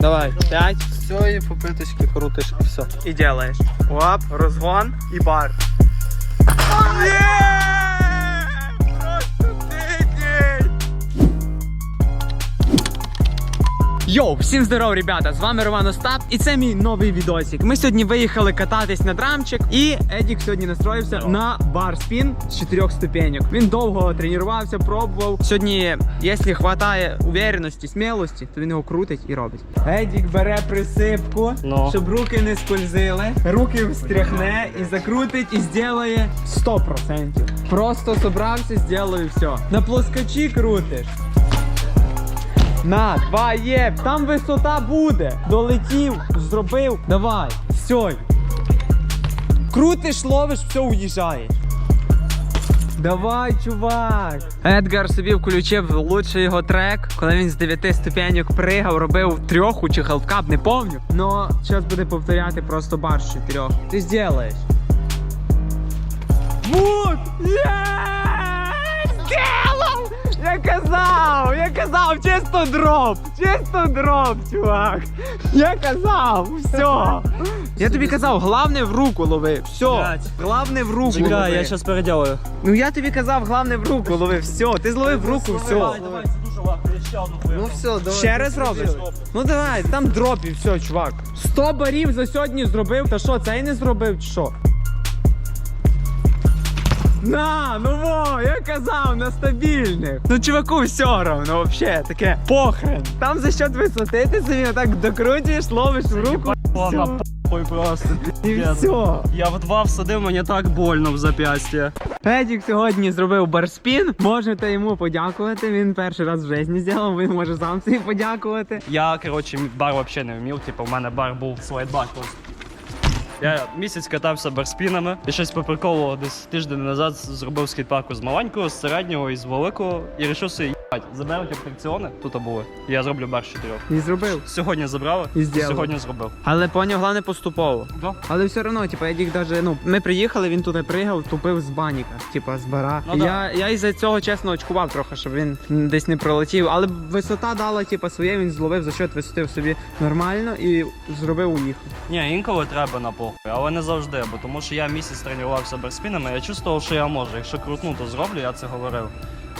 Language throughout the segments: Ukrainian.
Давай, п'ять. Все, і попиточки крутиш, і все. І делаєш. Оп, розгон і бар. Є! Йоу, всім здоров, ребята! З вами Роман Остап, і це мій новий відосик. Ми сьогодні виїхали кататись на драмчик, і Едік сьогодні настроївся на бар спін з чотирьох ступеньок. Він довго тренувався, пробував. Сьогодні, якщо вистачає увереності, смілості, то він його крутить і робить. Едік бере присипку, Ну. щоб руки не скользили, руки встряхне і закрутить, і зробить 100%. Просто собрався, зробив все. На плоскочі крутиш. На, два є. Там висота буде. Долетів, зробив. Давай, все. Крутиш, ловиш, все уїжджаєш. Давай, чувак. Едгар собі включив лучший його трек, коли він з 9 ступеньок пригав, робив трьоху чи хелпкап, не помню. Но зараз буде повторяти просто бар з чотирьох. Ти зробиш. Вот! Є! Казав, чисто дроп! Чисто дроп, чувак! Я казав! Все! Я тобі казав, головне в руку лови. Все! Блядь. Головне в руку Чекай, лови. я зараз переделаю. Ну я тобі казав, головне в руку лови. Все, ти зловив в руку, все. це дуже легко, я ще одну Ну все, давай. Ще раз робиш? Ну давай, там дроп і все, чувак. 100 барів за сьогодні зробив, та що, цей не зробив чи що? На, ну во, я казав, на стабільних. Ну чуваку все равно, вообще, таке похрен. Там за счет висоти ти собі так докрутиш, ловиш в руку. Ладно, похуй просто. І все. Я в два всадив, мені так больно в зап'ястя. Педік сьогодні зробив барспін. Можете йому подякувати. Він перший раз в житті зробив, він може сам собі подякувати. Я, коротше, бар взагалі не вмів, типу, у мене бар був слайдбар просто. Я місяць катався барспінами і щось по приколу десь тиждень назад зробив скейт-парку з маленького, з середнього і з великого. І вирішив собі їбать, заберуть атракціони, тут були. Я зроблю бар з чотирьох. І зробив. Сьогодні забрали, І зробили. сьогодні зробив. Але поняв, головне поступово. Да. Але все одно, типу, Едік даже, ну, ми приїхали, він туди пригав, тупив з баніка, типа з бара. Ну да. я, я із-за цього чесно очкував трохи, щоб він десь не пролетів. Але висота дала, типа, своє, він зловив за счет висоти собі нормально і зробив уїхав. Ні, інколи треба на похуй, але не завжди, бо тому що я місяць тренувався барспінами, я чувствував, що я можу. Якщо крутну, то зроблю, я це говорив.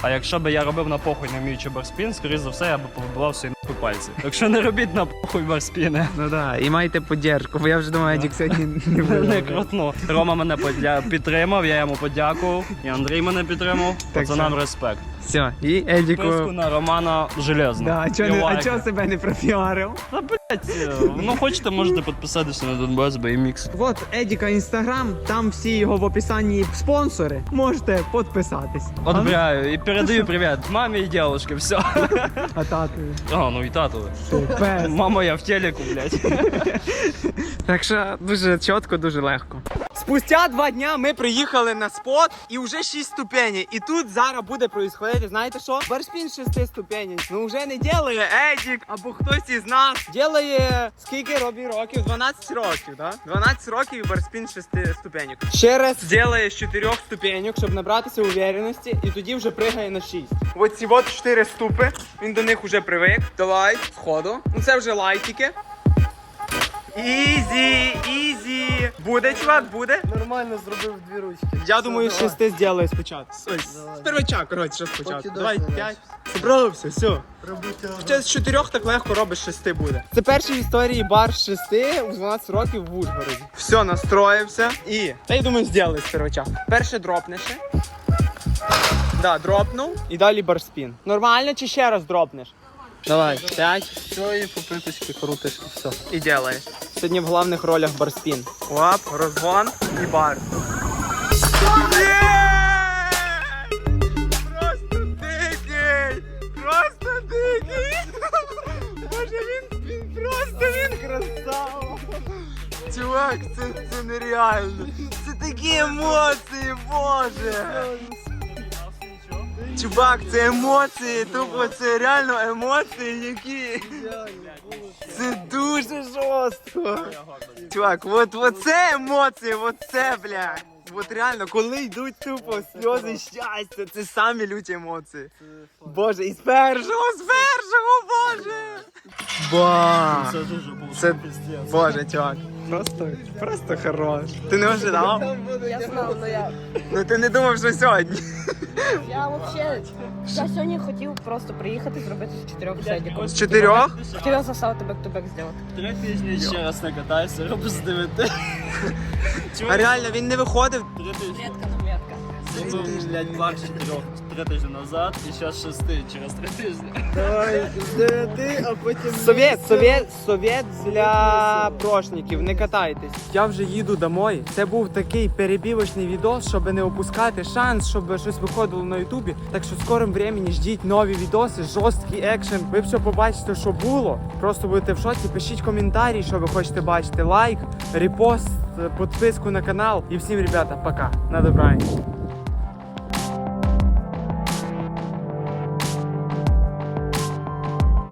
А якщо б я робив на похуй, не вміючи барспін, скоріш за все, я б побував свої нахуй пальці. Так що не робіть на похуй барспіни. Ну да, і майте поддержку, бо я вже думаю, Едік сьогодні не буде. Не крутну. Рома мене підтримав, я йому подякував. І Андрій мене підтримав. Так Пацанам респект. Все, і Едіку. на Романа Железно. Да, а чого не- а чого себе не профіарив? Та блять, ну хочете, можете підписатися на Донбас BMX. Вот Едіка інстаграм, там всі його в описанні спонсори. Можете підписатись. Одбираю і передаю привіт мамі і дівчинці, все. А тату. А, ну і тату. Ти пес. Мама, я в телеку, блядь. Так що дуже чітко, дуже легко. Спустя два дня ми приїхали на спот і вже 6 ступеней. І тут зараз буде происходити, знаєте що? Барспін 6 ступеней. Ну вже не ділає Едік або хтось із нас. Ділає скільки робі років? 12 років, да? 12 років і барспін 6 ступенек. Ще раз ділає з 4 ступенек, щоб набратися увереності, і тоді вже пригає на 6. Ось от 4 ступи. Він до них вже привик. Давай, сходу. Ну це вже лайтики. Ізі, ізі. Буде, чувак, буде? Нормально зробив дві ручки. Я думаю, Все, шести зроблю спочатку. Ось, Давай. з первача, коротше, що спочатку. Поки Давай, п'ять. Справився, все. Робити Ще з чотирьох так легко робиш шести буде. Це перший в історії бар з шести у 12 років в Ужгороді. Все, настроївся і. Та я думаю, зробили з первача. Перше дропнеш. Да, дропнув і далі барспін. Нормально чи ще раз дропнеш? Давай, п'ять. Все, і попиточки крутиш, і все. і делаєш. Сьогодні в головних ролях барспін. Оп, розгон і бар. Просто дикий! Просто дикий! Боже, він просто він красава! Чувак, це, це нереально! Це такі емоції, боже! Чувак, це емоції, тупо це реально емоції, які. Це дуже жорстко. Чувак, от, от це емоції, от це, блядь. От реально, коли йдуть тупо сльози щастя, це самі люті емоції. Боже, і з першого, з першого, боже! Ба! Це дуже був Боже, чувак. Просто, просто хорош. Ти не ожидав? Я знав, але я. Ну ти не думав, що сьогодні. Я взагалі. Я сьогодні хотів просто приїхати зробити з чотирьох седіків. З чотирьох? Хотів заставити бек-то-бек зробити. Три тижні ще раз не катайся, роби з дев'яти. А реально він не виходив. Три тижні. Метка на метка. Зробив, блядь, бар чотирьох три тижні назад і зараз шести через три тижні. Давай, дев'яти, а потім... Совет, совет, совет для прошників, не катайтесь. Я вже їду домой. Це був такий перебівочний відос, щоб не опускати шанс, щоб щось виходило на Ютубі. Так що в скорому времені ждіть нові відоси, жорсткий екшен. Ви все побачите, що було. Просто будете в шоці. Пишіть коментарі, що ви хочете бачити. Лайк, репост, підписку на канал. І всім, ребята, пока. На добраніч.